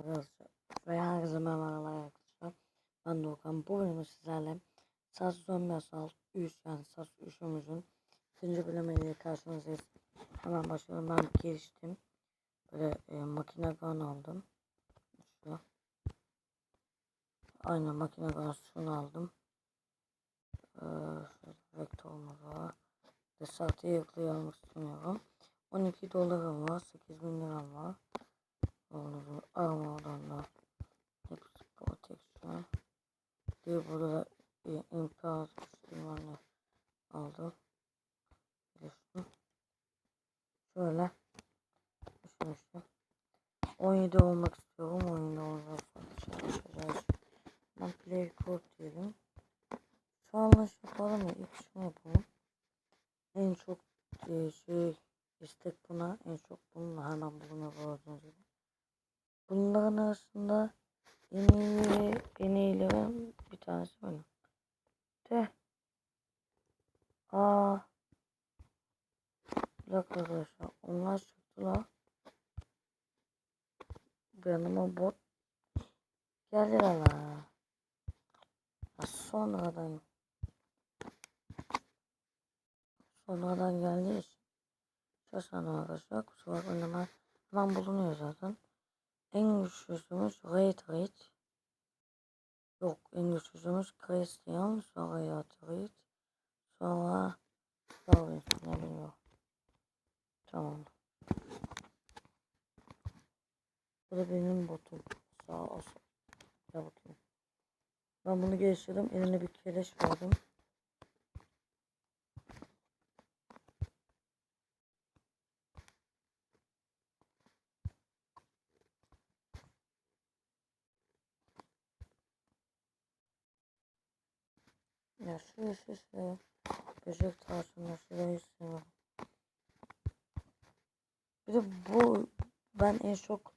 Arkadaşlar ve herkese merhabalar arkadaşlar. Ben Doğukan. Bu bölümü sizlerle Sas Zombi Assault 3 yani Sas 3'ümüzün 3. bölümüyle karşınızdayız. Hemen başlayalım. Ben geliştim. Böyle e, makine gun aldım. Şu. Aynen makine gun şunu aldım. Ee, vektörümüz var. Ve sahteye yükleyelim istemiyorum. 12 dolarım var. 8000 liram var. Onu armadan da hepsi protection. Bir burada da e, imparator limanı aldım. Biliyorsun. Şöyle. Düşünmüştüm. 17 olmak istiyorum. 17 olacağız. Çalışacağız. Ben play code diyelim. Şu anlaş yapalım mı? İlk şunu yapalım. En çok e, şey istek buna en çok bununla hemen gördüğünüz gibi. Bunların arasında en iyi en iyilerin bir tanesi benim. De. Aa. Bir dakika arkadaşlar. Onlar çıktılar. Yanıma bot geldiler la. Sonradan sonradan geldiği için şaşırdım arkadaşlar. Kusura bakmayın hemen, hemen bulunuyor zaten. En güçlüsümüz Raid Raid. Yok en güçlüsümüz Christian. Sonra Yat. Sonra Darwin. Ne bilmiyorum. Tamam. Bu da benim botum. Sağ olsun. Ya bakayım. Ben bunu geliştirdim. Eline bir keleş verdim. Ya şu şu şu. Böcek tarzında şurayı seviyorum. Bir de bu ben en çok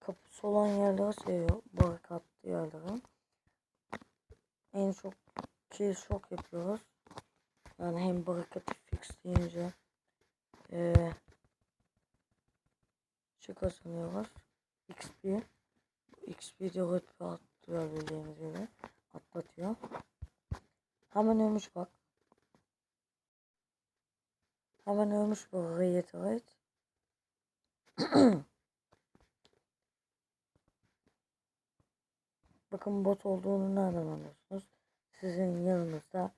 kapısı olan yerleri seviyorum. Barikatlı yerleri. En çok kill şok yapıyoruz. Yani hem barikatı fix deyince ee, şey kazanıyoruz. XP. XP de rütbe atlıyor bildiğiniz gibi. Atlatıyor. Hemen ölmüş bak. Hemen ölmüş bu Riot Riot. Bakın bot olduğunu nereden anlıyorsunuz? Sizin yanınızda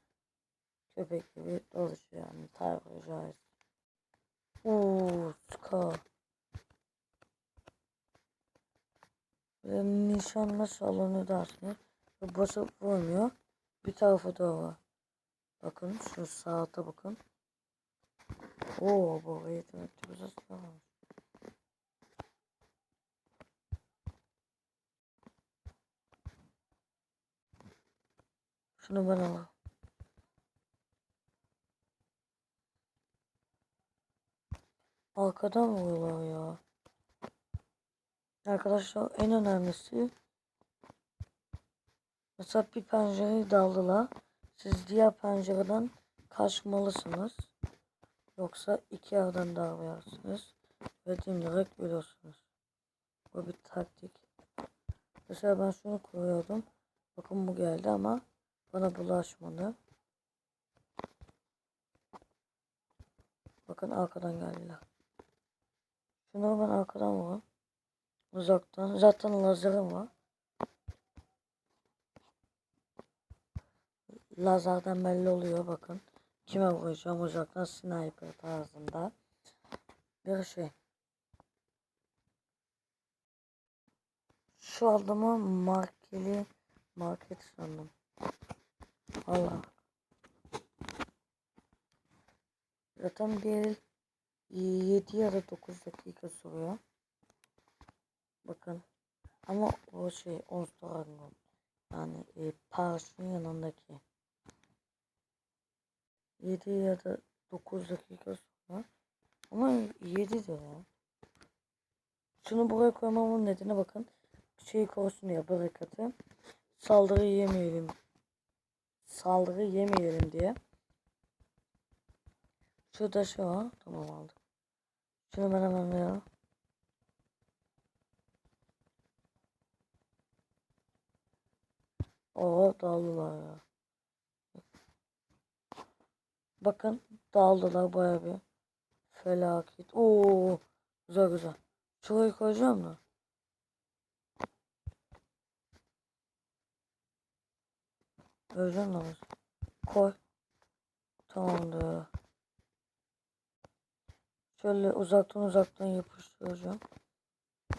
köpek gibi dolaşıyor yani tabiri caiz. Uuu ska. Ve nişan nasıl alınıyor dersiniz. Basıp vurmuyor. Bir tarafı da var. Bakın şu saate bakın. Oo bu yetenekli güzel silah Şunu ben alayım. Arkadan vuruyorlar ya. Arkadaşlar en önemlisi Mesela bir pencereyi daldılar. Siz diğer pencereden kaçmalısınız. Yoksa iki yerden darlayarsınız. Ve dimdirek ölürsünüz. Bu bir taktik. Mesela ben şunu kuruyordum. Bakın bu geldi ama bana bulaşmadı. Bakın arkadan geldiler. Şunu ben arkadan vururum. Uzaktan. Zaten lazerim var. Lazerden belli oluyor bakın. Kime vuracağım uzaktan sniper tarzında bir şey. Şu adamı markeli market sandım. Allah. Zaten bir 7 ya da 9 dakika sürüyor. Bakın. Ama o şey 10 Dragon. Yani e, Pars'ın yanındaki. 7 ya da 9 dakika sonra. Ama 7 de ya. Şunu buraya koymamın nedeni bakın. Şey korusun ya barikatı. Saldırı yemeyelim. Saldırı yemeyelim diye. Şurada şu var. Tamam aldım. Şunu ben hemen verelim. Oo daldılar ya. Bakın dağıldılar baya bir. Felaket. Oo güzel güzel. Şurayı koyacağım da. Öleceğim de Koy. Tamamdır. Şöyle uzaktan uzaktan yapıştıracağım.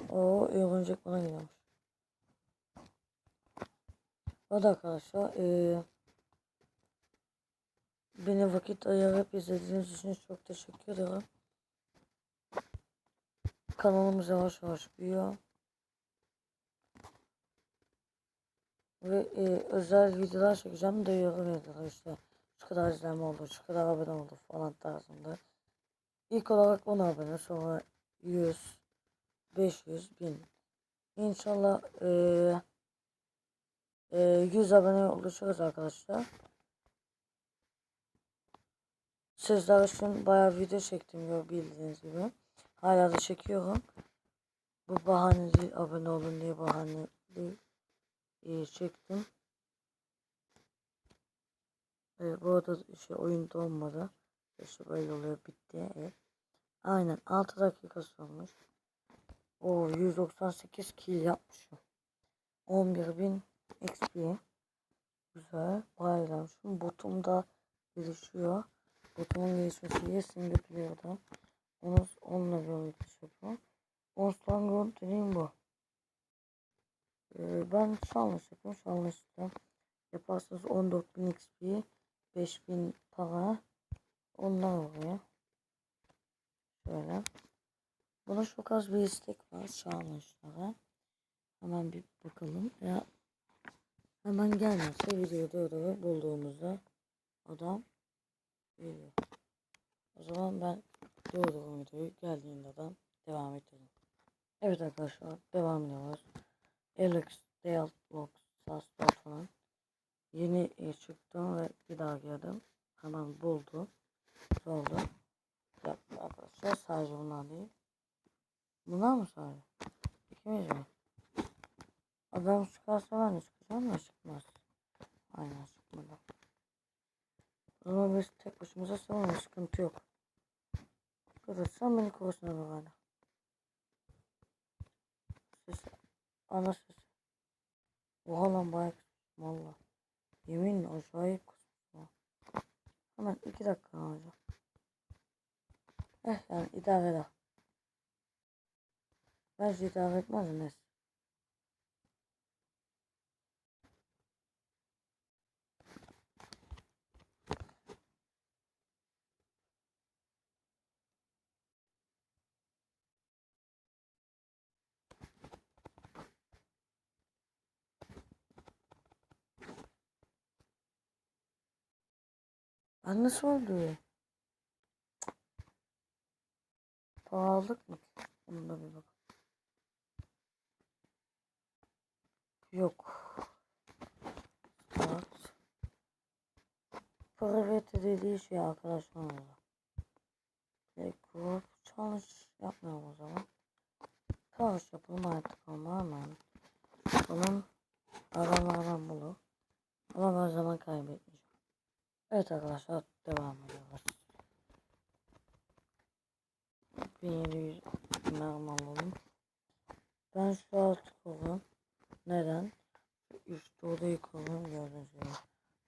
O örümcek bana gidiyormuş. Hadi arkadaşlar. Ee, beni vakit ayırıp izlediğiniz için çok teşekkür ederim. Kanalımız yavaş yavaş büyüyor. Ve e, özel videolar çekeceğim. Duyuru videolar işte. Şu kadar izlenme oldu, şu kadar abone oldu falan tarzında. İlk olarak 10 abone, sonra 100, 500, 1000. İnşallah e, e, 100 abone oluşuruz arkadaşlar. Sizler için bayağı video çektim ya bildiğiniz gibi. Hala da çekiyorum. Bu bahaneli abone olun diye bahaneli e, çektim. Evet, bu arada işte oyunda olmadı. İşte böyle oluyor bitti. Evet. Aynen 6 dakika olmuş. O 198 kill yapmışım. 11.000 XP. Güzel. Bayılmışım. Botum da gelişiyor. Botumun gelişmesi single player'da. Onu onunla birlikte yapıyorum. Monster Ground dediğim bu. Ee, ben şanlıs yapıyorum. Şanlısta yaparsanız 14.000 XP, 5.000 para onlar oluyor. Şöyle. Buna çok az bir istek var şanlıçlara. Hemen bir bakalım. Ya hemen gelmezse videoda ödevi bulduğumuzda adam veriyor. O zaman ben doğru videoyu geldiğinde adam devam edelim. Evet arkadaşlar devam ediyoruz. Alex, Dialog, Sastar falan. Yeni e, çıktım ve bir daha geldim. Hemen buldum. Oldu. Yaptım arkadaşlar. Sadece bunlar değil. Bunlar mı sadece? İkimiz mi? Adam çıkarsa ben çıkacağım da çıkmaz. Aynen çıkmadı. O zaman biz tek başımıza savunma sıkıntı yok. Kırırsan beni korusun abi Ses, ana ses. Oha lan bayağı kısmım valla. Yemin acayip kısmım. Hemen iki dakika alacağım. Eh yani idare eder. Belki idare etmez neyse. Ben nasıl oldu? Pahalılık mı? Onu da bir bak. Yok. Start. Private dediği şey arkadaşlar. Group challenge yapmayalım o zaman. Challenge yapalım artık ama hemen. Bunun aralardan bulur. Ama ben zaman kaybetmeyeceğim. Evet arkadaşlar devam ediyoruz. 1700 mermi alalım. Ben şu alt kolum. Neden? Üst odayı kolum gördüğünüz gibi.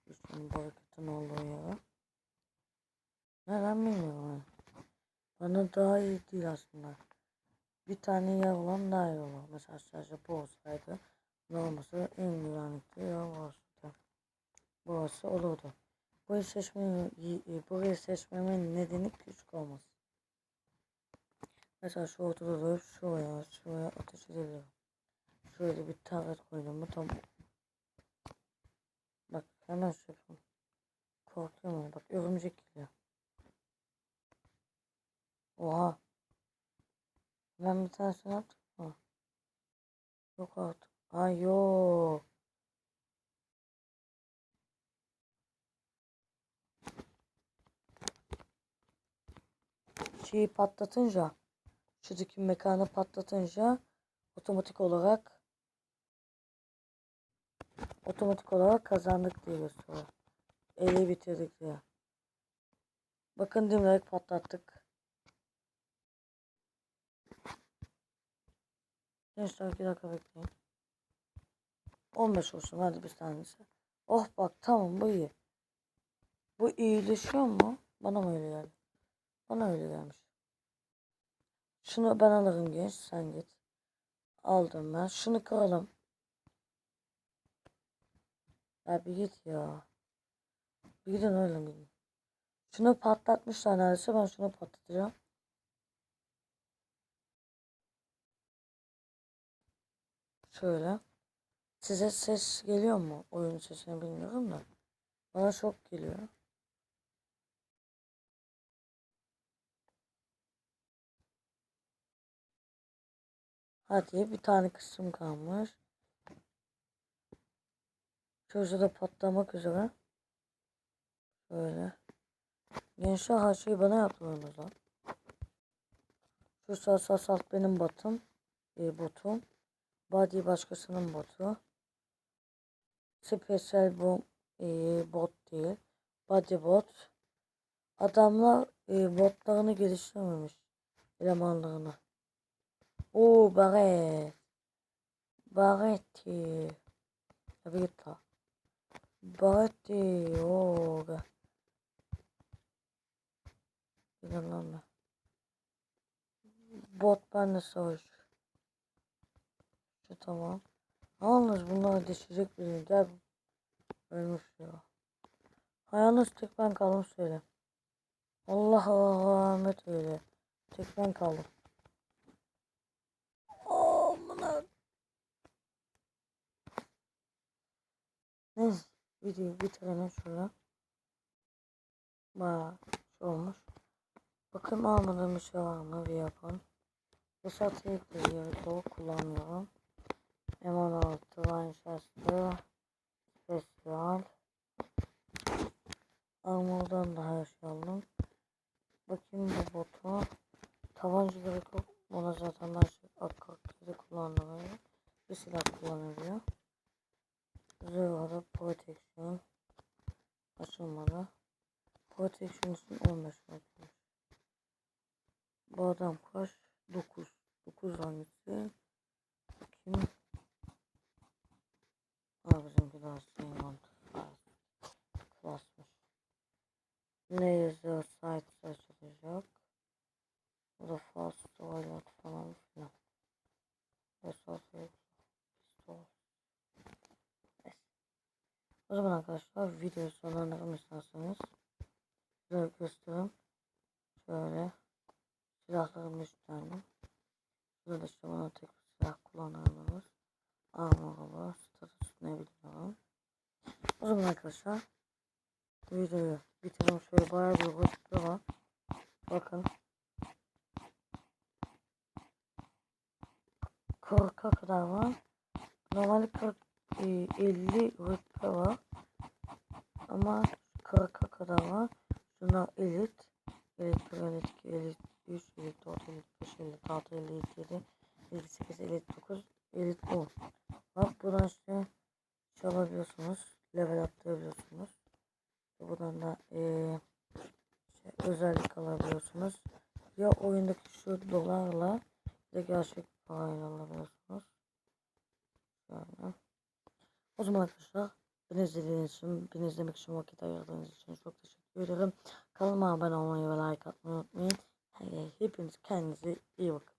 Üstünün barikatın olduğu yere. Neden bilmiyorum. Bana daha iyi değil aslında. Bir tane yer olan daha iyi olur. Mesela sadece bu olsaydı. Ne olmasa en güvenlikli yer varsa. Burası olurdu. Burayı seçmemin, burayı seçmemin nedeni küçük olması. Mesela şu ortada durup şuraya, şuraya ateş edebilirim. Şöyle bir taret koydum mu tam. Bak hemen şey yapalım. Korkuyorum bak örümcek geliyor. Oha. Ben bir tanesini attım mı? Yok artık. Ay yok. Şeyi patlatınca şuradaki mekanı patlatınca otomatik olarak otomatik olarak kazandık diye gösteriyor. Eli bitirdik diye. Bakın dimdirek patlattık. Gençler 2 dakika bekleyin. 15 olsun hadi bir tanesi. Oh bak tamam bu iyi. Bu iyileşiyor mu? Bana mı öyle geldi? Bana öyle gelmiş. Şunu ben alırım genç sen git. Aldım ben. Şunu kıralım. Ya bir git ya. Bir gidin öyle gidin. Şunu patlatmışlar neredeyse ben şunu patlatacağım. Şöyle. Size ses geliyor mu? Oyun sesini bilmiyorum da. Bana çok geliyor. Hadi bir tane kısım kalmış. Şurada da patlamak üzere. Böyle. Gençler her şeyi bana yaptırıyorsunuz lan. Şu sağ sağ salt benim botum. E, botum. Body başkasının botu. Special bu e, bot değil. Body bot. Adamlar e, botlarını geliştirmemiş. Elemanlarını. Oo Barret. Barretti. Tabii git la. Barretti. Oo. be. Be. Bot benle savaş. Şu tamam. Yalnız bunlar düşecek birini. Gel. Ölmüş ya. Yalnız tek ben kaldım söyle. Allah rahmet öyle. Tek ben kaldım. Aman Neyse videoyu bitirelim şöyle. Bayağı şey olmuş. Bakın almadığım bir şey var mı bir yapalım. Yaşat yıkıyor doğu kullanmıyorum. M16 Winchester Festival Armor'dan da her şey aldım. Bakayım bu botu. Tabanca gerek yok. Ona zaten her şey akkakları kullanılıyor. Bir silah kullanılıyor. Zırhada protection. Açılmadı. Protection için 15 bakmış. Bu adam kaç? 9. 9 hangisi? Bakayım. Aa bizimki daha Simon. Klasmış. Laser sight açılacak. Bu da fast toilet falan filan. Mesafe pistol. Neyse. O zaman arkadaşlar video sonlandırmak isterseniz size göstereyim. Şöyle silahlarımı üstlendim. Burada da işte bana tek silah kullanıyoruz. Armor'u, status ne biliyorum. O zaman arkadaşlar videoyu bitirelim. Şöyle bayağı bir boşlukta var. Bakın. Korka kadar var. Normalde 40 e, 50 rütbe var. Ama 40'a kadar var. Şunlar elit. Elit 1, elit 2, elit 3, elit 4, elit 5, elit 6, elit 7, elit 8, elit 9, elit 10. Bak buradan işte şey alabiliyorsunuz. Level atlayabiliyorsunuz. Buradan da e, şey, özellik alabiliyorsunuz. Ya oyundaki şu dolarla ya gerçek parayla alabiliyorsunuz. Şöyle. O zaman arkadaşlar beni izlediğiniz için, beni izlemek için vakit ayırdığınız için çok teşekkür ederim. Kanalıma abone olmayı ve like atmayı unutmayın. Hepiniz kendinize iyi bakın.